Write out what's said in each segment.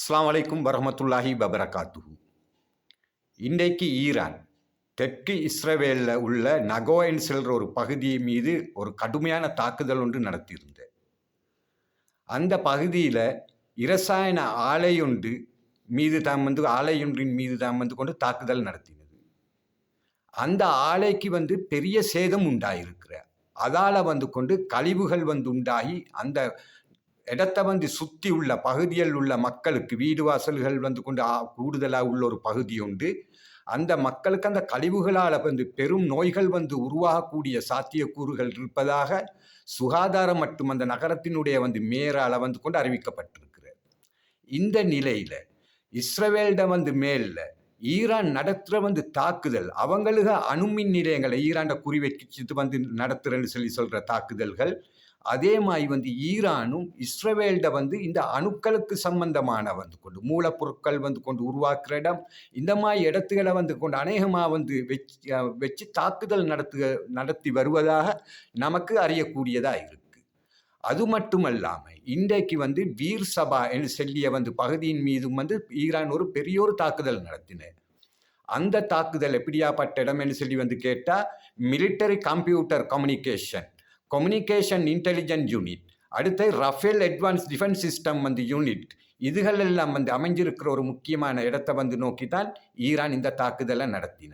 அஸ்லாம் அலைக்கும் வரமத்துல்லாஹி பபரகாத்து இன்றைக்கு ஈரான் தெற்கு இஸ்ரேவேலில் உள்ள நகோயன் செல்ற ஒரு பகுதி மீது ஒரு கடுமையான தாக்குதல் ஒன்று நடத்தியிருந்தது அந்த பகுதியில் இரசாயன ஆலையொன்று மீது தான் வந்து ஆலையொன்றின் மீது தான் வந்து கொண்டு தாக்குதல் நடத்தினது. அந்த ஆலைக்கு வந்து பெரிய சேதம் உண்டாயிருக்கிற அதால் வந்து கொண்டு கழிவுகள் வந்து உண்டாகி அந்த இடத்தை வந்து சுற்றி உள்ள பகுதியில் உள்ள மக்களுக்கு வீடு வாசல்கள் வந்து கொண்டு கூடுதலாக உள்ள ஒரு பகுதி உண்டு. அந்த மக்களுக்கு அந்த கழிவுகளால் வந்து பெரும் நோய்கள் வந்து உருவாகக்கூடிய சாத்தியக்கூறுகள் இருப்பதாக சுகாதாரம் மற்றும் அந்த நகரத்தினுடைய வந்து மேரால வந்து கொண்டு அறிவிக்கப்பட்டிருக்கிறது. இந்த நிலையில் இஸ்ரவேல்ட வந்து மேலில் ஈரான் நடத்துகிற வந்து தாக்குதல் அவங்களுக்கு அணுமின் நிலையங்களை ஈராண்ட குறி வச்சுட்டு வந்து நடத்துகிறேன்னு சொல்லி சொல்கிற தாக்குதல்கள் அதே மாதிரி வந்து ஈரானும் இஸ்ரேவேல்ட வந்து இந்த அணுக்களுக்கு சம்பந்தமான வந்து கொண்டு மூலப்பொருட்கள் வந்து கொண்டு உருவாக்குற இடம் இந்த மாதிரி இடத்துகளை வந்து கொண்டு அநேகமாக வந்து வச்சு வச்சு தாக்குதல் நடத்து நடத்தி வருவதாக நமக்கு அறியக்கூடியதாக இருக்கு. அது மட்டுமல்லாமல் இன்றைக்கு வந்து வீர் சபா என்று சொல்லிய வந்து பகுதியின் மீதும் வந்து ஈரான் ஒரு பெரிய ஒரு தாக்குதல் நடத்தின. அந்த தாக்குதல் எப்படியாப்பட்ட இடம் என்று சொல்லி வந்து கேட்டால் military computer communication communication intelligent unit அடுத்து ரஃபேல் அட்வான்ஸ் டிஃபென்ஸ் சிஸ்டம் வந்து யூனிட் இதுகள் எல்லாம் வந்து அமைஞ்சிருக்கிற ஒரு முக்கியமான இடத்தை வந்து நோக்கி தான் ஈரான் இந்த தாக்குதலை நடத்தின.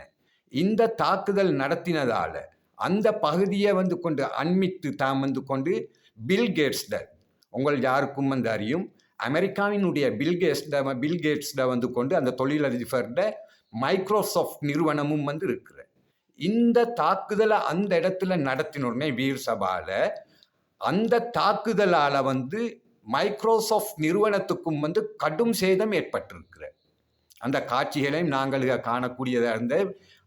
இந்த தாக்குதல் நடத்தினதால் அந்த பகுதியை வந்து கொண்டு அண்மித்து தாம் வந்து கொண்டு பில்கேட்ஸ்ட உங்கள் யாருக்கும் வந்து அறியும் அமெரிக்காவினுடைய பில் பில்கேட்ஸ்ட பில் வந்து கொண்டு அந்த தொழிலதிபர்ட மைக்ரோசாஃப்ட் நிறுவனமும் வந்து இருக்கு இந்த தாக்குதலை அந்த இடத்துல நடத்தினோடனே வீர் சபால அந்த தாக்குதலால் வந்து மைக்ரோசாஃப்ட் நிறுவனத்துக்கும் வந்து கடும் சேதம் ஏற்பட்டிருக்கிற அந்த காட்சிகளையும் நாங்கள் காணக்கூடியதாக இருந்த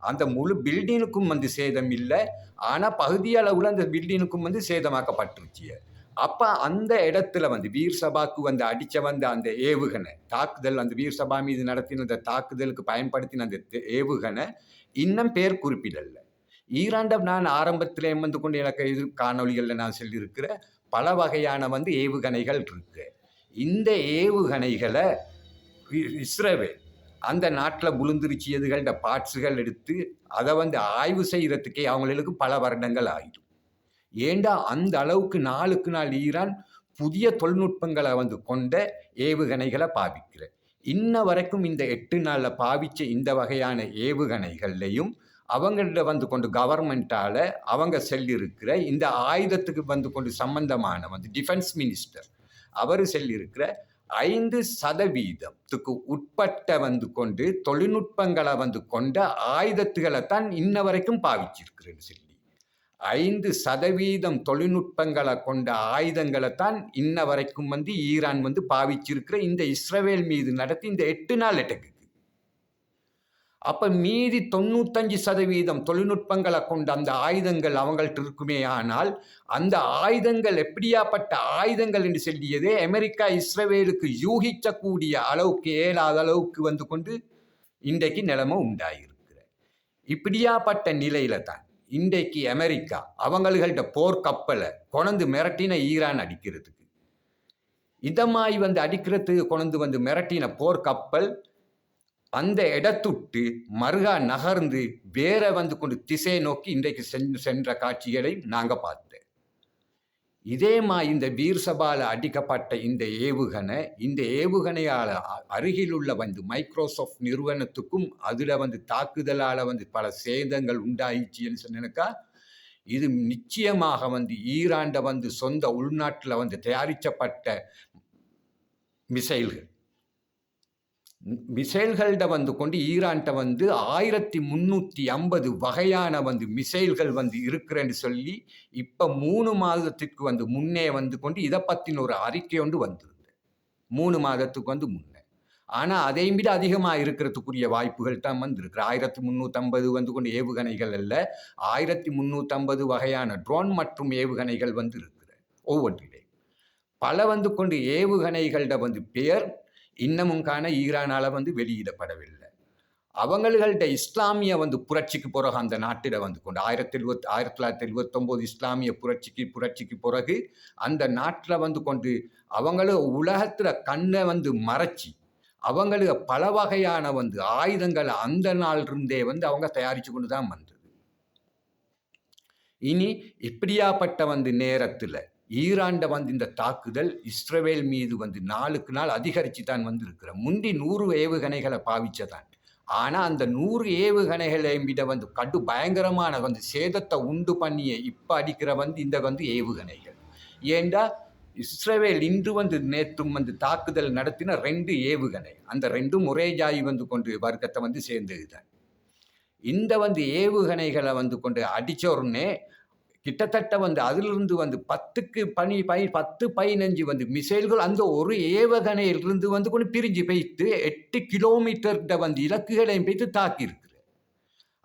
அந்த முழு பில்டிங்குக்கும் வந்து சேதம் இல்லை ஆனால் பகுதி அளவில் அந்த பில்டிங்குக்கும் வந்து சேதமாக்கப்பட்டுருச்சு. அப்போ அந்த இடத்துல வந்து வீர் சபாக்கு வந்து அடித்த வந்த அந்த ஏவுகணை தாக்குதல் அந்த வீர் சபா மீது நடத்தின அந்த தாக்குதலுக்கு பயன்படுத்தின அந்த ஏவுகணை இன்னும் பெயர் குறிப்பிடல. ஈராண்டம் நான் ஆரம்பத்தில் வந்து கொண்டு எனக்கு இது காணொலிகளில் நான் சொல்லியிருக்கிற பல வகையான வந்து ஏவுகணைகள் இருக்கு. இந்த ஏவுகணைகளை இஸ்ரேவே அந்த நாட்டில் புழுந்துருச்சியதுகளோட பார்ட்ஸுகள் எடுத்து அதை வந்து ஆய்வு செய்கிறதுக்கே அவங்களுக்கு பல வருடங்கள் ஆயிடும். ஏண்டா அந்த அளவுக்கு நாளுக்கு நாள் ஈரான் புதிய தொழில்நுட்பங்களை வந்து கொண்ட ஏவுகணைகளை பாவிக்கிறேன் இன்ன வரைக்கும் இந்த எட்டு நாளில் பாவிச்ச இந்த வகையான ஏவுகணைகள்லையும் அவங்கள்ட்ட வந்து கொண்டு கவர்மெண்ட்டால் அவங்க செல்லிருக்கிற இந்த ஆயுதத்துக்கு வந்து கொண்டு சம்பந்தமான வந்து டிஃபென்ஸ் மினிஸ்டர் அவர் செல்லிருக்கிற ஐந்து சதவீதத்துக்கு உட்பட்ட வந்து கொண்டு தொழில்நுட்பங்களை வந்து கொண்ட ஆயுதத்துகளை தான் இன்ன வரைக்கும் பாவிச்சிருக்கிறேன்னு சொல்லி ஐந்து சதவீதம் தொழில்நுட்பங்களை கொண்ட ஆயுதங்களை தான் இன்ன வரைக்கும் வந்து ஈரான் வந்து பாவிச்சிருக்கிற இந்த இஸ்ரவேல் மீது நடத்தி இந்த எட்டு நாள் அட்டக்கு. அப்ப மீதி தொண்ணூத்தஞ்சு சதவீதம் தொழில்நுட்பங்களை கொண்ட அந்த ஆயுதங்கள் அவங்கள்ட்ட இருக்குமே ஆனால் அந்த ஆயுதங்கள் எப்படியாப்பட்ட ஆயுதங்கள் என்று சொல்லியதே அமெரிக்கா இஸ்ரேலுக்கு யூகிக்கக்கூடிய அளவுக்கு ஏலாத அளவுக்கு வந்து கொண்டு இன்றைக்கு நிலைமை உண்டாயிருக்கிற இப்படியாப்பட்ட நிலையில தான் இன்றைக்கு அமெரிக்கா அவங்கள்கிட்ட போர்க்கப்பலை கொணந்து மிரட்டின ஈரான் அடிக்கிறதுக்கு. இதமாய் வந்து அடிக்கிறதுக்கு கொண்டு வந்து மிரட்டின போர்க்கப்பல் அந்த இடத்துட்டு மருகா நகர்ந்து வேற வந்து கொண்டு திசை நோக்கி இன்றைக்கு சென்ற காட்சிகளை நாங்கள் பார்த்தேன். இதே மா இந்த வீர் சபால அடிக்கப்பட்ட இந்த ஏவுகணை இந்த ஏவுகணையால் அருகில் உள்ள வந்து மைக்ரோசாஃப்ட் நிறுவனத்துக்கும் அதில் வந்து தாக்குதலால் வந்து பல சேதங்கள் உண்டாயிடுச்சுன்னு சொன்னக்கா இது நிச்சயமாக வந்து ஈராண்ட வந்து சொந்த உள்நாட்டில் வந்து தயாரிக்கப்பட்ட மிசைல்கள். மிசைல்கள்ட வந்து கொண்டு ஈரான்கிட்ட வந்து ஆயிரத்தி முந்நூற்றி ஐம்பது வகையான வந்து மிசைல்கள் வந்து இருக்கிறேன்னு சொல்லி இப்போ மூணு மாதத்திற்கு வந்து முன்னே வந்து கொண்டு இதை பற்றின ஒரு அறிக்கை ஒன்று வந்திருந்தது. மூணு மாதத்துக்கு வந்து முன்னே. ஆனால் அதையும் விட அதிகமாக இருக்கிறதுக்குரிய வாய்ப்புகள் தான் வந்து ஆயிரத்தி முந்நூற்றம்பது வந்து கொண்டு ஏவுகணைகள் அல்ல ஆயிரத்தி முந்நூற்றம்பது வகையான ட்ரோன் மற்றும் ஏவுகணைகள் வந்து இருக்கிற ஒவ்வொன்றிலே. பல வந்து கொண்டு ஏவுகணைகள்ட வந்து பெயர் இன்னமும் காண ஈரானால் வந்து வெளியிடப்படவில்லை. அவங்கள்கிட்ட இஸ்லாமிய வந்து புரட்சிக்கு பிறகு அந்த நாட்டில் வந்து கொண்டு ஆயிரத்தி எழுபத்தி ஆயிரத்தி தொள்ளாயிரத்தி எழுபத்தொம்போது இஸ்லாமிய புரட்சிக்கு புரட்சிக்கு பிறகு அந்த நாட்டில் வந்து கொண்டு அவங்களும் உலகத்தில் கண்ணை வந்து மறைச்சி அவங்களுக்கு பல வகையான வந்து ஆயுதங்கள் அந்த நாள் இருந்தே வந்து அவங்க தயாரித்து கொண்டு தான் வந்தது. இனி இப்படியாப்பட்ட வந்து நேரத்தில் ஈரான்ட வந்து இந்த தாக்குதல் இஸ்ரேல் மீது வந்து நாளுக்கு நாள் அதிகரித்து தான் வந்திருக்கிற. முந்தி நூறு ஏவுகணைகளை பாவிச்சதான். ஆனால் அந்த நூறு ஏவுகணைகளை விட வந்து கடு பயங்கரமான வந்து சேதத்தை உண்டு பண்ணிய இப்போ அடிக்கிற வந்து இந்த வந்து ஏவுகணைகள். ஏண்டா? இஸ்ரேல் இன்று வந்து நேற்றும் வந்து தாக்குதல் நடத்தின ரெண்டு ஏவுகணை. அந்த ரெண்டும் ஒரே ஜாய் வந்து கொண்டு வர்க்கத்தை வந்து சேர்ந்ததுதான். இந்த வந்து ஏவுகணைகளை வந்து கொண்டு அடித்த உடனே கிட்டத்தட்ட வந்து அதிலிருந்து வந்து பத்துக்கு பனி பை பத்து பதினஞ்சு வந்து மிசைல்கள் அந்த ஒரு ஏவகணையிலிருந்து வந்து கொண்டு பிரிஞ்சு போய்த்து எட்டு கிலோமீட்டர்கிட்ட வந்து இலக்குகளையும் பைத்து தாக்கியிருக்கு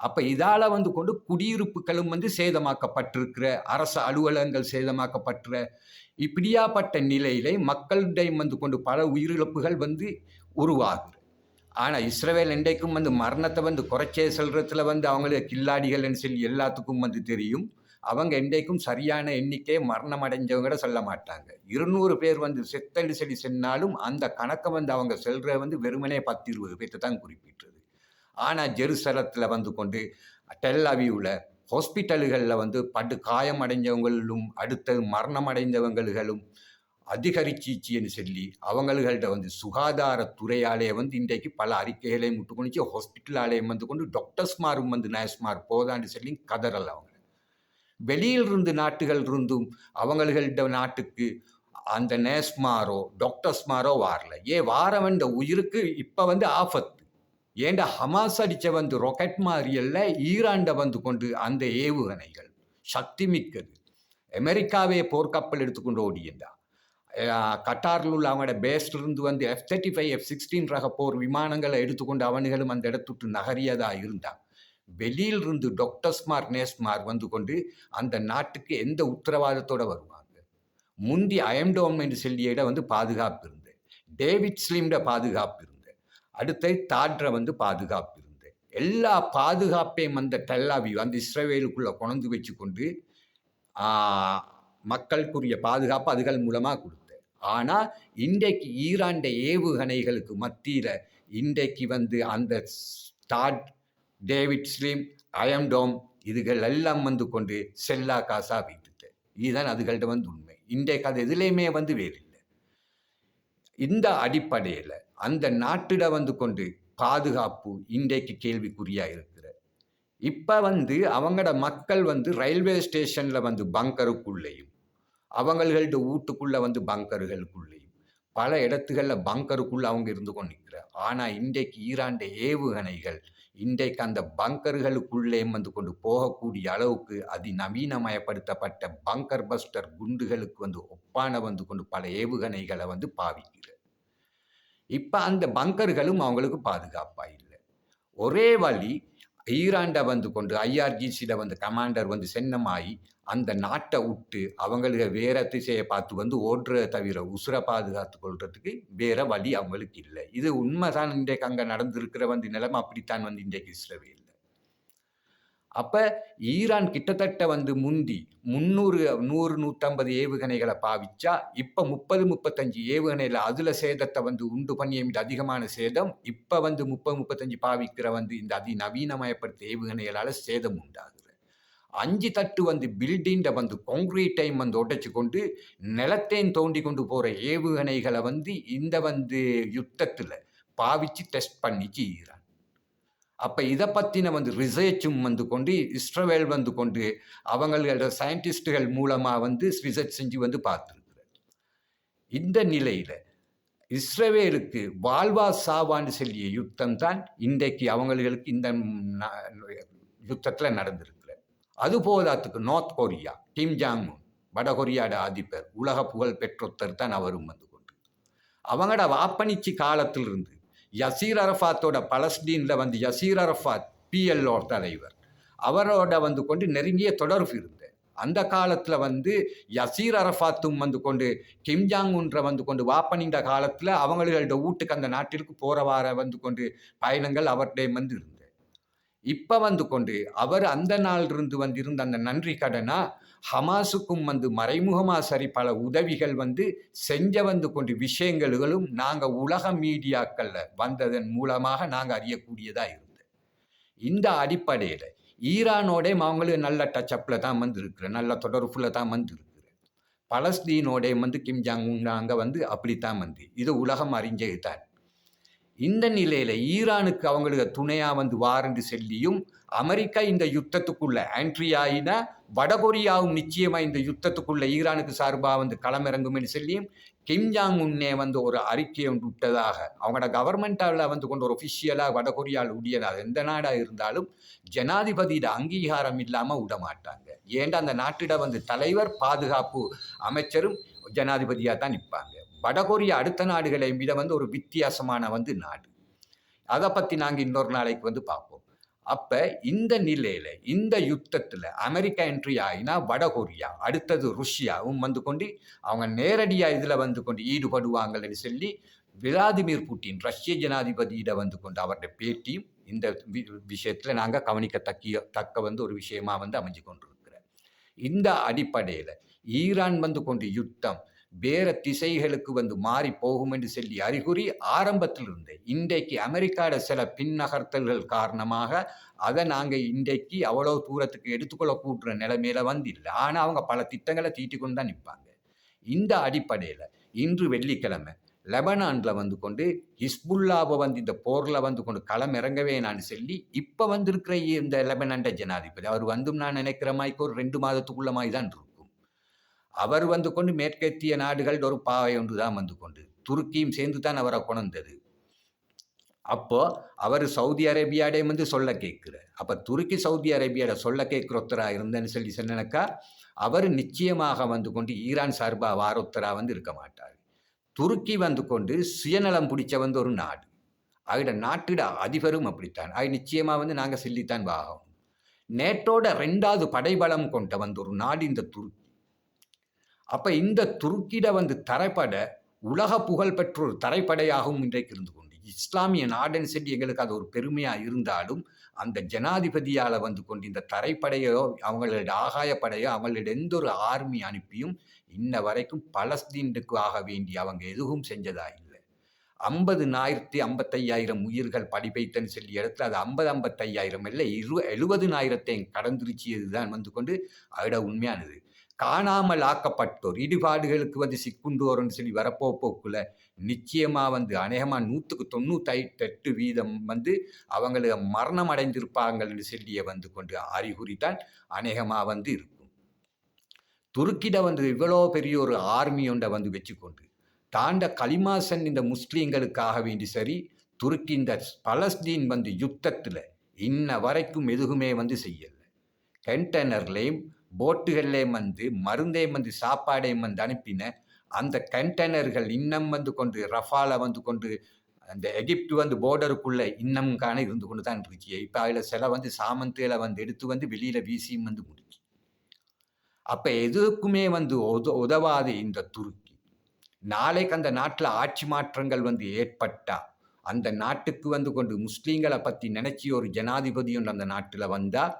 அப்போ இதால் வந்து கொண்டு குடியிருப்புகளும் வந்து சேதமாக்கப்பட்டிருக்கிற அரசு அலுவலகங்கள் சேதமாக்கப்பட்டுற இப்படியாப்பட்ட நிலையிலே மக்களிடையும் வந்து கொண்டு பல உயிரிழப்புகள் வந்து உருவாகுது. ஆனால் இஸ்ரவேல் இன்றைக்கும் வந்து மரணத்தை வந்து குறைச்சே செல்றதுல வந்து அவங்களுக்கு கில்லாடிகள்னு சொல்லி எல்லாத்துக்கும் வந்து தெரியும். அவங்க இன்றைக்கும் சரியான எண்ணிக்கை மரணம் அடைஞ்சவங்க சொல்ல மாட்டாங்க. இருநூறு பேர் வந்து செத்தடி சொல்லி சென்னாலும் அந்த கணக்கை வந்து அவங்க செல்ற வந்து வெறுமனே பத்து இருபது பேர்த்து தான் குறிப்பிட்டது ஆனால் ஜெருசலத்தில் வந்து கொண்டு டெல் அவியூவில் ஹாஸ்பிட்டல்களில் வந்து படு காயம் அடைஞ்சவங்களும் அடுத்தது மரணம் அடைந்தவங்களும் அதிகரிச்சிச்சின்னு சொல்லி அவங்கள்கிட்ட வந்து சுகாதாரத்துறையாலே வந்து இன்றைக்கு பல அறிக்கைகளையும் முட்டு கொண்டு ஹாஸ்பிட்டலாலேயும் வந்து கொண்டு டாக்டர்ஸ்மாரும் வந்து நர்ஸ்மார் போதான்னு சொல்லி கதறல் அவங்க. வெளியில் இருந்து நாட்டுகள் இருந்தும் அவங்கள்கிட்ட நாட்டுக்கு அந்த நேஸ்மாரோ டாக்டர்ஸ்மாரோ வாரல. ஏ வார உயிருக்கு இப்போ வந்து ஆபத்து. ஏண்டா ஹமாஸ் அடித்த வந்து ரொக்கெட் மாதிரியல்ல ஈராண்ட வந்து கொண்டு அந்த ஏவுகணைகள். சக்தி மிக்கது அமெரிக்காவே போர்க்கப்பல் எடுத்துக்கொண்டு ஓடியிருந்தா கட்டாரில் உள்ள அவனோட பேஸ்டிலிருந்து வந்து F thirty five F sixteen ரக போர் விமானங்களை எடுத்துக்கொண்டு அவனுகளும் அந்த இடத்துட்டு நகரியதாக இருந்தான் வெளியில் இருந்து டாக்டர்ஸ்மார் நேஸ்மார் வந்து கொண்டு அந்த நாட்டுக்கு எந்த உத்தரவாதத்தோடு வருவாங்க? முந்தி அயம்டோம் என்று சொல்லிய வந்து பாதுகாப்பு இருந்து டேவிட் ஸ்லீம்ட பாதுகாப்பு இருந்து அடுத்தது தாட்ர வந்து பாதுகாப்பு இருந்து எல்லா பாதுகாப்பையும் அந்த டெல்லாவியூ அந்த இஸ்ரேவேலுக்குள்ளே கொண்டு வச்சு கொண்டு மக்களுக்குரிய பாதுகாப்பு அதுகள் மூலமாக கொடுத்தேன் ஆனால் இன்றைக்கு ஈராண்ட ஏவுகணைகளுக்கு மத்தியில் இன்றைக்கு வந்து அந்த தாட் டேவிட் ஸ்லீம் அயம்டோம் இதுகள் எல்லாம் வந்து கொண்டு செல்லா காசா வைத்துட்டு இதுதான் அதுகள்கிட்ட வந்து உண்மை. இன்றைக்கு அது எதுலேயுமே வந்து வேறு இல்லை. இந்த அடிப்படையில் அந்த நாட்டிட வந்து கொண்டு பாதுகாப்பு இன்றைக்கு கேள்விக்குறியாக இருக்கிற. இப்போ வந்து அவங்களோட மக்கள் வந்து ரயில்வே ஸ்டேஷனில் வந்து பங்கருக்குள்ளேயும் அவங்கள்கிட்ட வீட்டுக்குள்ளே வந்து பங்கர்களுக்குள்ளேயும் பல இடத்துகளில் பங்கருக்குள்ளே அவங்க இருந்து கொண்டு நிற்கிறார் ஆனால் இன்றைக்கு ஈராண்ட ஏவுகணைகள் இன்றைக்கு அந்த பங்கர்களுக்குள்ளே வந்து கொண்டு போகக்கூடிய அளவுக்கு அதிநவீனமயப்படுத்தப்பட்ட பங்கர் பஸ்டர் குண்டுகளுக்கு வந்து ஒப்பான வந்து கொண்டு பல ஏவுகணைகளை வந்து பாவிக்கிறது. இப்போ அந்த பங்கர்களும் அவங்களுக்கு பாதுகாப்பாக இல்லை. ஒரே வழி ஈராண்டை வந்து கொண்டு ஐஆர்ஜிசியில் வந்து கமாண்டர் வந்து சென்னமாயி அந்த நாட்டை விட்டு அவங்களுக்கு வேற திசையை பார்த்து வந்து ஓட்டுறதை தவிர உசுரை பாதுகாத்து கொள்றதுக்கு வேற வழி அவங்களுக்கு இல்லை. இது உண்மைதான் இன்றைக்கு அங்கே நடந்திருக்கிற வந்து நிலைமை. அப்படித்தான் வந்து இன்றைக்கு இஸ்ரவேல். அப்போ ஈரான் கிட்டத்தட்ட வந்து முந்தி முந்நூறு நூறு நூற்றம்பது ஏவுகணைகளை பாவிச்சா இப்போ முப்பது முப்பத்தஞ்சு ஏவுகணையில் அதில் சேதத்தை வந்து உண்டு பண்ணி அதிகமான சேதம் இப்போ வந்து முப்பது முப்பத்தஞ்சு பாவிக்கிற வந்து இந்த அதிநவீனமயப்படுத்த ஏவுகணைகளால் சேதம் உண்டாகுது. அஞ்சு தட்டு வந்து பில்டிங்கை வந்து கான்க்ரீட்டையும் வந்து உடைச்சி கொண்டு நிலத்தையும் தோண்டி கொண்டு போகிற ஏவுகணைகளை வந்து இந்த வந்து யுத்தத்தில் பாவிச்சு டெஸ்ட் பண்ணி செய்கிறான் அப்போ இதை பற்றின வந்து ரிசர்ச்சும் வந்து கொண்டு இஸ்ரவேல் வந்து கொண்டு அவங்களோட சயின்டிஸ்டுகள் மூலமாக வந்து ரிசர்ச் செஞ்சு வந்து பார்த்துருக்குறார். இந்த நிலையில் இஸ்ரவேலுக்கு வாழ்வா சாவான்னு சொல்லிய யுத்தம் தான் இன்றைக்கு அவங்களுக்கு இந்த யுத்தத்தில் நடந்திருக்கு. அது போதாத்துக்கு நார்த் கொரியா கிம் ஜாங் வடகொரியாட அதிபர் உலக புகழ் பெற்றொத்தர் தான் அவரும் வந்து கொண்டு. அவங்களோட வாப்பனிச்சி காலத்திலிருந்து யசீர் அரஃபாத்தோட பலஸ்டீனில் வந்து யசீர் அரஃபாத் பிஎல்ஓ தலைவர் அவரோட வந்து கொண்டு நெருங்கிய தொடர்பு இருந்தது. அந்த காலத்தில் வந்து யசீர் அரஃபாத்தும் வந்து கொண்டு கிம்ஜாங்குன்ற வந்து கொண்டு வாப்பனின்ற காலத்தில் அவங்களோட வீட்டுக்கு அந்த நாட்டிற்கு போகிற வார வந்து கொண்டு பயணங்கள் அவர்கிட்ட வந்து இருந்தது. இப்போ வந்து கொண்டு அவர் அந்த நாளிலிருந்து வந்து இருந்த அந்த நன்றி கடனா? ஹமாஸுக்கும் வந்து மறைமுகமாக சரி பல உதவிகள் வந்து செஞ்ச வந்து கொண்டு விஷயங்களும் நாங்கள் உலக மீடியாக்களில் வந்ததன் மூலமாக நாங்கள் அறியக்கூடியதாக இருந்தது. இந்த அடிப்படையில் ஈரானோட அவங்களும் நல்ல டச்சப்பில் தான் வந்து நல்ல தொடர்புல தான் வந்து பலஸ்தீனோடே பலஸ்தீனோட வந்து கிம்ஜாங் அங்கே வந்து அப்படித்தான் வந்து இது உலகம் அறிஞ்சது தான் இந்த நிலையில் ஈரானுக்கு அவங்களுக்கு துணையாக வந்து வாரண்டு செல்லியும் அமெரிக்கா இந்த யுத்தத்துக்குள்ள ஆன்ட்ரி வடகொரியாவும் நிச்சயமாக இந்த யுத்தத்துக்குள்ள ஈரானுக்கு சார்பாக வந்து களமிறங்கும்னு சொல்லியும் கிம்ஜாங் உன்னே வந்து ஒரு அறிக்கை ஒன்று விட்டதாக அவங்களோட கவர்மெண்டாவில் வந்து கொண்டு ஒரு ஒஃபிஷியலாக வடகொரியாவில் உடையதாக எந்த நாடாக இருந்தாலும் ஜனாதிபதியோட அங்கீகாரம் இல்லாமல் விட மாட்டாங்க. ஏண்டா அந்த நாட்டிட வந்து தலைவர் பாதுகாப்பு அமைச்சரும் ஜனாதிபதியாக தான் நிற்பாங்க வடகொரியா அடுத்த நாடுகளை விட வந்து ஒரு வித்தியாசமான வந்து நாடு. அதை பற்றி நாங்கள் இன்னொரு நாளைக்கு வந்து பார்ப்போம். அப்போ இந்த நிலையில் இந்த யுத்தத்தில் அமெரிக்கா என்ட்ரி ஆகினா வடகொரியா அடுத்தது ருஷ்யாவும் வந்து கொண்டு அவங்க நேரடியாக இதில் வந்து கொண்டு ஈடுபடுவாங்கன்னு சொல்லி விளாதிமிர் புட்டின் ரஷ்ய ஜனாதிபதியிட வந்து கொண்டு அவருடைய பேட்டியும் இந்த விஷயத்தில் நாங்கள் கவனிக்கத்தக்கிய தக்க வந்து ஒரு விஷயமா வந்து அமைஞ்சு கொண்டிருக்கிறேன் இந்த அடிப்படையில் ஈரான் வந்து கொண்டு யுத்தம் வேற திசைகளுக்கு வந்து மாறி போகும் என்று சொல்லி அறிகுறி ஆரம்பத்தில் இருந்தே இன்றைக்கு அமெரிக்காவில் சில பின்னகர்த்தல்கள் காரணமாக அதை நாங்கள் இன்றைக்கு அவ்வளோ தூரத்துக்கு எடுத்துக்கொள்ள கூட்டுற நிலைமையில வந்து இல்லை ஆனால் அவங்க பல திட்டங்களை தீட்டி கொண்டு தான் நிற்பாங்க. இந்த அடிப்படையில் இன்று வெள்ளிக்கிழமை லெபனானில் வந்து கொண்டு ஹிஸ்புல்லாவை வந்து இந்த போரில் வந்து கொண்டு களம் இறங்கவே நான் சொல்லி இப்போ வந்திருக்கிற இந்த லெபனான்ட ஜனாதிபதி அவர் வந்தும் நான் நினைக்கிற மாதிரி ஒரு ரெண்டு மாதத்துக்குள்ள மாதிரி தான் இருக்கும். அவர் வந்து கொண்டு மேற்கத்திய நாடுகள் ஒரு பாவை ஒன்று தான் வந்து கொண்டு. துருக்கியும் சேர்ந்து தான் அவரை கொணர்ந்தது அப்போ அவர் சவுதி அரேபியாடே வந்து சொல்ல கேட்குறார். அப்போ துருக்கி சவுதி அரேபியாட சொல்ல கேட்குற ஒருத்தராக இருந்தேன்னு சொல்லி சொன்னனாக்கா அவர் நிச்சயமாக வந்து கொண்டு ஈரான் சார்பாக வாரொத்தரா வந்து இருக்க மாட்டார். துருக்கி வந்து கொண்டு சுயநலம் பிடிச்ச வந்து ஒரு நாடு. அவட நாட்டிட அதிபரும் அப்படித்தான். அது நிச்சயமாக வந்து நாங்கள் சொல்லித்தான் வாகும் நேட்டோட ரெண்டாவது படைபலம் கொண்ட வந்து ஒரு நாடு இந்த துருக்கி. அப்போ இந்த துருக்கிட வந்து தரைப்பட உலக புகழ் பெற்ற ஒரு தரைப்படையாகவும் இன்றைக்கு இருந்து கொண்டு இஸ்லாமிய நாடன் சொல்லி எங்களுக்கு அது ஒரு பெருமையாக இருந்தாலும் அந்த ஜனாதிபதியால் வந்து கொண்டு இந்த தரைப்படையோ அவங்களோட ஆகாயப்படையோ அவங்களோட எந்த ஒரு ஆர்மி அனுப்பியும் இன்ன வரைக்கும் பலஸ்தீனுக்கு ஆக வேண்டி அவங்க எதுவும் செஞ்சதா இல்லை. ஐம்பது நாயிரத்தி ஐம்பத்தையாயிரம் உயிர்கள் படிப்பைத்தன் சொல்லி இடத்துல அது ஐம்பது ஐம்பத்தையாயிரம் இல்லை இரு எழுபதுனாயிரத்தையும் கடந்துருச்சியது தான் வந்து கொண்டு அதோட உண்மையானது. காணாமல் ஆக்கப்பட்டோர். இடிபாடுகளுக்கு வந்து சிக்குண்டோர்னு சொல்லி வரப்போ போக்குல நிச்சயமாக வந்து அநேகமாக நூற்றுக்கு தொண்ணூற்றி வீதம் வந்து அவங்களுக்கு மரணம் அடைந்திருப்பாங்கன்னு சொல்லிய வந்து கொண்டு அறிகுறி தான் அநேகமாக வந்து இருக்கும். துருக்கிட வந்து இவ்வளோ பெரிய ஒரு ஆர்மி ஒன்றை வந்து வச்சுக்கொண்டு தாண்ட கலிமாசன் இந்த முஸ்லீம்களுக்காக வேண்டி சரி துருக்கி இந்த பலஸ்தீன் வந்து யுத்தத்தில் இன்ன வரைக்கும் எதுவுமே வந்து செய்யலை. கண்டெய்னர்லேயும் போட்டுகள்லேயும் வந்து மருந்தையும் வந்து சாப்பாடையும் வந்து அனுப்பின அந்த கண்டெய்னர்கள் இன்னும் வந்து கொண்டு ரஃபால வந்து கொண்டு அந்த எகிப்து வந்து போர்டருக்குள்ளே இன்னும் காண இருந்து கொண்டு தான் இருந்துச்சு. இப்போ அதில் சில வந்து சாமந்தியில் வந்து எடுத்து வந்து வெளியில் வீசியும் வந்து முடிச்சு அப்போ எதுக்குமே வந்து உத உதவாது இந்த துருக்கி. நாளைக்கு அந்த நாட்டில் ஆட்சி மாற்றங்கள் வந்து ஏற்பட்டா அந்த நாட்டுக்கு வந்து கொண்டு முஸ்லீம்களை பற்றி நினைச்சி ஒரு ஜனாதிபதி ஒன்று அந்த நாட்டில் வந்தால்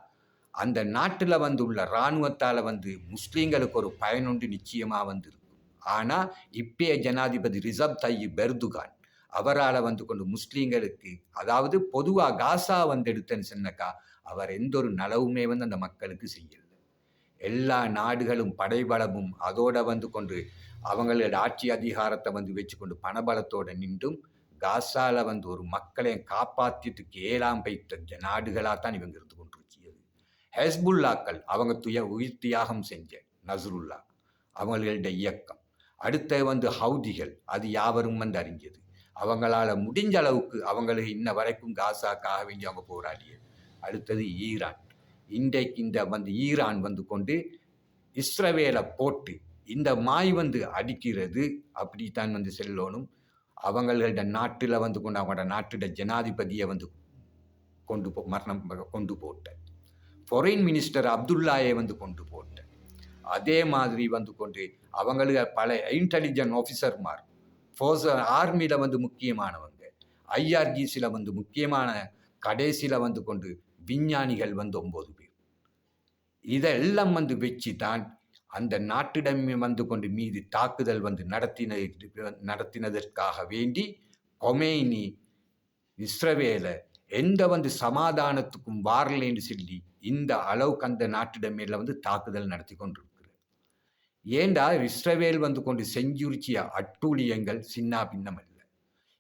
அந்த நாட்டில் வந்து உள்ள இராணுவத்தால் வந்து முஸ்லீம்களுக்கு ஒரு பயனுண்டு நிச்சயமாக வந்திருக்கும். ஆனால் இப்பய ஜனாதிபதி ரிசப் தையி பெர்துகான் அவரால் வந்து கொண்டு முஸ்லீம்களுக்கு அதாவது பொதுவாக காசா வந்து எடுத்தேன்னு சொன்னக்கா அவர் எந்த ஒரு நலவுமே வந்து அந்த மக்களுக்கு செய்யலை. எல்லா நாடுகளும் படைபலமும் அதோட வந்து கொண்டு அவங்களோட ஆட்சி அதிகாரத்தை வந்து வச்சுக்கொண்டு பணபலத்தோடு நின்றும். காசாவில் வந்து ஒரு மக்களை காப்பாற்றியதுக்கு ஏழாம் பைத்த நாடுகளாக தான் இவங்க இருந்து கொண்டு ஹெஸ்புல்லாக்கள் அவங்க துய உயிர் தியாகம் செஞ்ச நசருல்லா அவங்களுடைய இயக்கம். அடுத்த வந்து ஹவுதிகள் அது யாவரும் வந்து அறிஞ்சது. அவங்களால முடிஞ்ச அளவுக்கு அவங்களுக்கு இன்ன வரைக்கும் காசாக்காக வேண்டி அவங்க போராடியது. அடுத்தது ஈரான். இன்றைக்கு இந்த வந்து ஈரான் வந்து கொண்டு இஸ்ரவேலை போட்டு இந்த மாய் வந்து அடிக்கிறது அப்படித்தான் வந்து செல்லணும். அவங்களோட நாட்டில் வந்து கொண்டு அவங்களோட நாட்டோட ஜனாதிபதியை வந்து கொண்டு போ மரணம் கொண்டு போட்டேன் ஃபாரின் மினிஸ்டர் அப்துல்லாயை வந்து கொண்டு போட்டேன். அதே மாதிரி வந்து கொண்டு அவங்களுக்கு பல இன்டெலிஜென்ட் ஆஃபீஸர்மார் ஃபோர்ஸ் ஆர்மியில் வந்து முக்கியமானவங்க ஐஆர்ஜிசியில் வந்து முக்கியமான கடைசியில் வந்து கொண்டு விஞ்ஞானிகள் வந்து ஒம்பது பேர். இதெல்லாம் வந்து வச்சு தான் அந்த நாட்டிடம் வந்து கொண்டு மீது தாக்குதல் வந்து நடத்தின நடத்தினதற்காக வேண்டி கொமேனி இஸ்ரவேல எந்த வந்து சமாதானத்துக்கும் வாரலைன்னு சொல்லி இந்த அளவுக்கு அந்த நாட்டிட மேல வந்து தாக்குதல் நடத்தி கொண்டிருக்கிறது. ஏண்டா இஸ்ரவேல் வந்து கொண்டு செஞ்சுரிச்சிய அட்டூழியங்கள் சின்ன பின்னம் இல்லை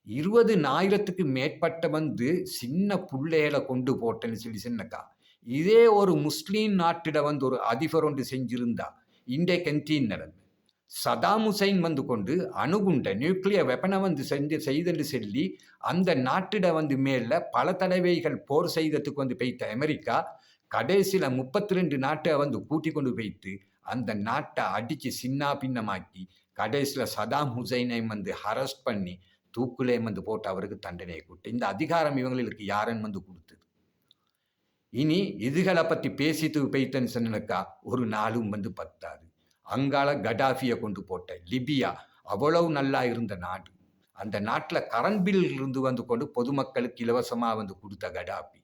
இருபது ஆயிரத்துக்கு மேற்பட்ட வந்து சின்ன புள்ளைகளை கொண்டு போட்டேன்னு சொல்லி சின்னக்கா. இதே ஒரு முஸ்லீம் நாட்டிட வந்து ஒரு அதிபர் ஒன்று செஞ்சிருந்தா இண்டே என்டீன் நடந்து சதாம் ஹுசைன் வந்து கொண்டு அணுகுண்ட நியூக்ளியர் வெப்பனை வந்து செஞ்சு செய்தென்று சொல்லி அந்த நாட்டிட வந்து மேல பல தடவைகள் போர் செய்ததுக்கு வந்து பெய்த அமெரிக்கா கடைசியில் முப்பத்தி ரெண்டு நாட்டை வந்து கூட்டி கொண்டு வைத்து அந்த நாட்டை அடித்து சின்ன பின்னமாக்கி கடைசியில் சதாம் ஹுசைனை வந்து ஹரஸ்ட் பண்ணி தூக்குலே வந்து போட்டு அவருக்கு தண்டனையை கொடுத்து இந்த அதிகாரம் இவங்களுக்கு யாருன்னு வந்து கொடுத்தது. இனி இதுகளை பற்றி பேசிட்டு பெய்த்தன்னு சொன்னனுக்கா ஒரு நாளும் வந்து பத்தாது. அங்கால கடாஃபியை கொண்டு போட்ட லிபியா அவ்வளவு நல்லா இருந்த நாடு. அந்த நாட்டில் கரண்ட் பில் இருந்து வந்து கொண்டு பொதுமக்களுக்கு இலவசமாக வந்து கொடுத்த கடாபி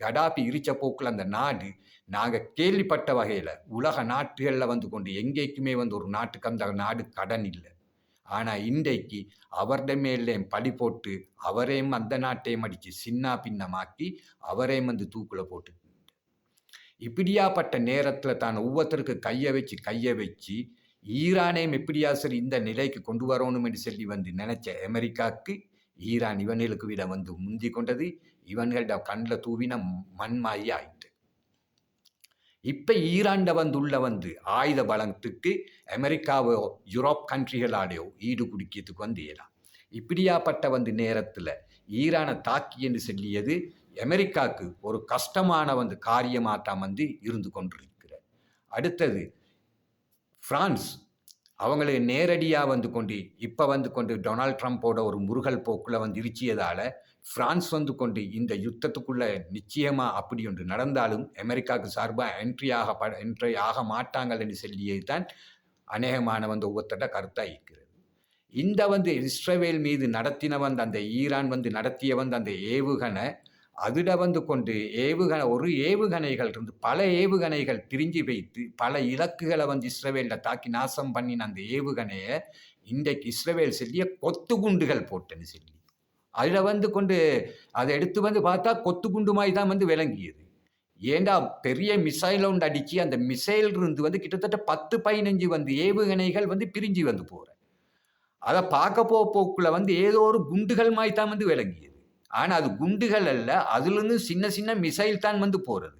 கடாபி இரிச்ச போக்கில் அந்த நாடு நாங்கள் கேள்விப்பட்ட வகையில் உலக நாட்டுகளில் வந்து கொண்டு எங்கேக்குமே வந்து ஒரு நாட்டுக்கு அந்த நாடு கடன் இல்லை. ஆனால் இன்றைக்கு அவர்ட மேலேயும் பழி போட்டு அவரையும் அந்த நாட்டையும் அடித்து சின்ன பின்னமாக்கி அவரையும் வந்து தூக்கில் போட்டு இப்படியாப்பட்ட நேரத்தில் தான் ஒவ்வொருத்தருக்கு கையை வச்சு கையை வச்சு ஈரானையும் எப்படியா சரி இந்த நிலைக்கு கொண்டு வரணும் என்று சொல்லி வந்து நினைச்ச அமெரிக்காவுக்கு ஈரான் இவன்களுக்கு விட வந்து முந்தி கொண்டது. இவன்களோட கண்ணில் தூவின மண்மாயி ஆயிட்டு. இப்போ ஈராண்ட வந்துள்ள வந்து ஆயுத பலத்துக்கு அமெரிக்காவோ யூரோப் கண்ட்ரிகளாலேயோ ஈடு குடிக்கிறதுக்கு வந்து ஏலாம் இப்படியாப்பட்ட வந்து நேரத்தில் ஈரானை தாக்கி என்று சொல்லியது அமெரிக்காவுக்கு ஒரு கஷ்டமான வந்து காரியமாக தான் வந்து இருந்து கொண்டிருக்கிற அடுத்தது ஃப்ரான்ஸ் அவங்களுக்கு நேரடியாக வந்து கொண்டு இப்போ வந்து கொண்டு டொனால்ட் ட்ரம்ப்போட ஒரு முருகல் போக்கில் வந்து இருச்சியதால் ஃப்ரான்ஸ் வந்து கொண்டு இந்த யுத்தத்துக்குள்ள நிச்சயமாக அப்படி ஒன்று நடந்தாலும் அமெரிக்காவுக்கு சார்பாக என்ட்ரியாக ப என்ட்ரி ஆக மாட்டாங்கள் என்று சொல்லியது தான் அநேகமான வந்து ஒவ்வொருத்தட்ட கருத்தாக இருக்கிறது. இந்த வந்து இஸ்ரேல் மீது நடத்தின வந்து அந்த ஈரான் வந்து நடத்திய வந்து அந்த ஏவுகணை அதிட வந்து கொண்டு ஏவுகணை ஒரு ஏவுகணைகள் இருந்து பல ஏவுகணைகள் பிரிஞ்சு வைத்து பல இலக்குகளை வந்து இஸ்ரேலில் தாக்கி நாசம் பண்ணின அந்த ஏவுகணையை இன்றைக்கு இஸ்ரேல் செல்லிய கொத்து குண்டுகள் போட்டுன்னு சொல்லி. அதில் வந்து கொண்டு அதை எடுத்து வந்து பார்த்தா கொத்து குண்டு மாதிரி தான் வந்து விளங்கியது. ஏண்டா பெரிய மிசைல் ஒன்று அடித்து அந்த மிசைல் இருந்து வந்து கிட்டத்தட்ட பத்து பதினஞ்சு வந்து ஏவுகணைகள் வந்து பிரிஞ்சு வந்து போகிறேன் அதை பார்க்க போக போக்குள்ள வந்து ஏதோ ஒரு குண்டுகள் மாதிரி தான் வந்து விளங்கியது. ஆனால் அது குண்டுகள் அல்ல அதுலேருந்து சின்ன சின்ன மிசைல் தான் வந்து போகிறது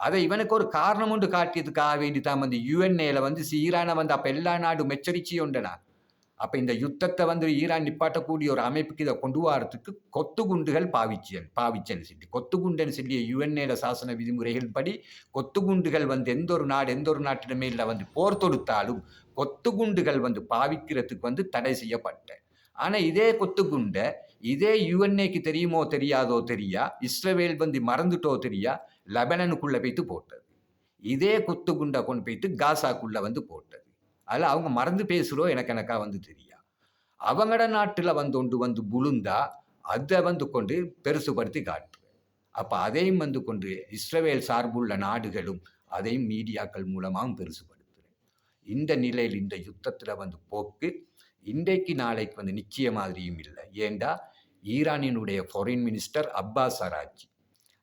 அதை இவனுக்கு ஒரு காரணம் ஒன்று காட்டியதுக்காக வேண்டி தான் வந்து யுஎன்ஏல வந்து சீரான வந்து அப்போ எல்லா நாடும் மெச்சரிச்சு உண்டனா அப்போ இந்த யுத்தத்தை வந்து ஈரான் நிப்பாட்டக்கூடிய ஒரு அமைப்புக்கு இதை கொண்டு வரத்துக்கு கொத்து குண்டுகள் பாவிச்சன் பாவிச்சன்னு சொல்லி கொத்து குண்டுன்னு சொல்லிய யுஎன்ஏல சாசன விதிமுறைகள் படி கொத்து குண்டுகள் வந்து எந்த ஒரு நாடு எந்த ஒரு நாட்டிலுமே இல்லை. வந்து போர் தொடுத்தாலும் கொத்து குண்டுகள் வந்து பாவிக்கிறதுக்கு வந்து தடை செய்யப்பட்ட. ஆனால் இதே கொத்து குண்டை இதே யுஎன்ஏக்கு தெரியுமோ தெரியாதோ தெரியா? இஸ்ரேல் வந்து மறந்துட்டோ தெரியா? லெபனனுக்குள்ளே போய்த்து போட்டது. இதே கொத்து குண்டை கொண்டு போய்த்து காசாக்குள்ளே வந்து போட்டது. அதில் அவங்க மறந்து பேசுகிறோம் எனக்கு எனக்கா வந்து தெரியா. அவங்களோட நாட்டில் வந்து ஒன்று வந்து புழுந்தா அதை வந்து கொண்டு பெருசுபடுத்தி காட்டுறேன் அப்போ அதையும் வந்து கொண்டு இஸ்ரேல் சார்புள்ள நாடுகளும் அதையும் மீடியாக்கள் மூலமாகவும் பெருசுபடுத்துகிறேன் இந்த நிலையில் இந்த யுத்தத்தில் வந்து போக்கு இன்றைக்கு நாளைக்கு வந்து நிச்சய மாதிரியும் இல்லை. ஏண்டா? ஈரானினுடைய ஃபாரின் மினிஸ்டர் அப்பாஸ் அராஜி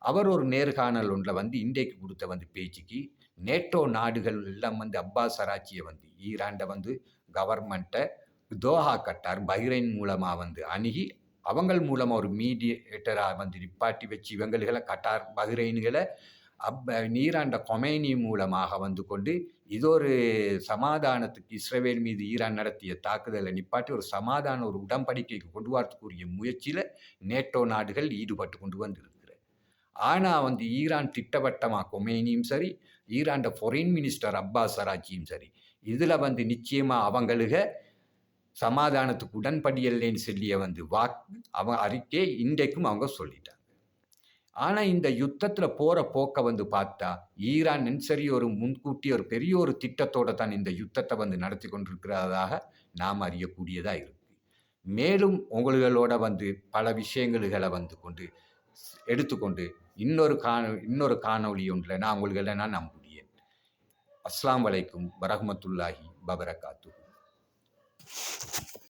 அவர் ஒரு நேர்காணல் ஒன்றில் வந்து இன்றைக்கு கொடுத்த வந்து பேச்சுக்கு நேட்டோ நாடுகள் எல்லாம் வந்து அப்பாஸ் அராச்சியை வந்து ஈராண்டை வந்து கவர்மெண்ட்டை தோஹா கட்டார். பஹ்ரைன் மூலமாக வந்து அணுகி அவங்கள் மூலமாக ஒரு மீடியேட்டராக வந்து நிப்பாட்டி வச்சு இவங்களுகளை கட்டார். பஹ்ரைன்களை அப் ஈராண்ட கொமைனி மூலமாக வந்து கொண்டு இது ஒரு சமாதானத்துக்கு இஸ்ரேல் மீது ஈரான் நடத்திய தாக்குதலை நிப்பாட்டி ஒரு சமாதான ஒரு உடன்படிக்கைக்கு கொண்டு வரத்துக்குரிய முயற்சியில் நேட்டோ நாடுகள் ஈடுபட்டு கொண்டு வந்திருக்கிற ஆனால் வந்து ஈரான் திட்டவட்டமாக கொமேனியும் சரி ஈராண்ட ஃபாரின் மினிஸ்டர் அப்பாஸ் சராச்சியும் சரி இதில் வந்து நிச்சயமாக அவங்களுக்கு சமாதானத்துக்கு உடன்படியல்லைன்னு சொல்லிய வந்து வாக்கு அவன் அறிக்கை இன்றைக்கும் அவங்க சொல்லிட்டாங்க. ஆனால் இந்த யுத்தத்தில் போகிற போக்கை வந்து பார்த்தா ஈரான் சரி ஒரு முன்கூட்டி ஒரு பெரிய ஒரு திட்டத்தோடு தான் இந்த யுத்தத்தை வந்து நடத்தி கொண்டிருக்கிறதாக நாம் அறியக்கூடியதாக இருக்குது மேலும் உங்களோட வந்து பல விஷயங்களை வந்து கொண்டு எடுத்துக்கொண்டு இன்னொரு காண இன்னொரு காணொளி ஒன்றில் நான் உங்களுக்கு எல்லாம் நான் நம்புகிறேன். அஸ்லாம் வலைக்கும் வரஹ்மத்துல்லாஹி பபரகாத்து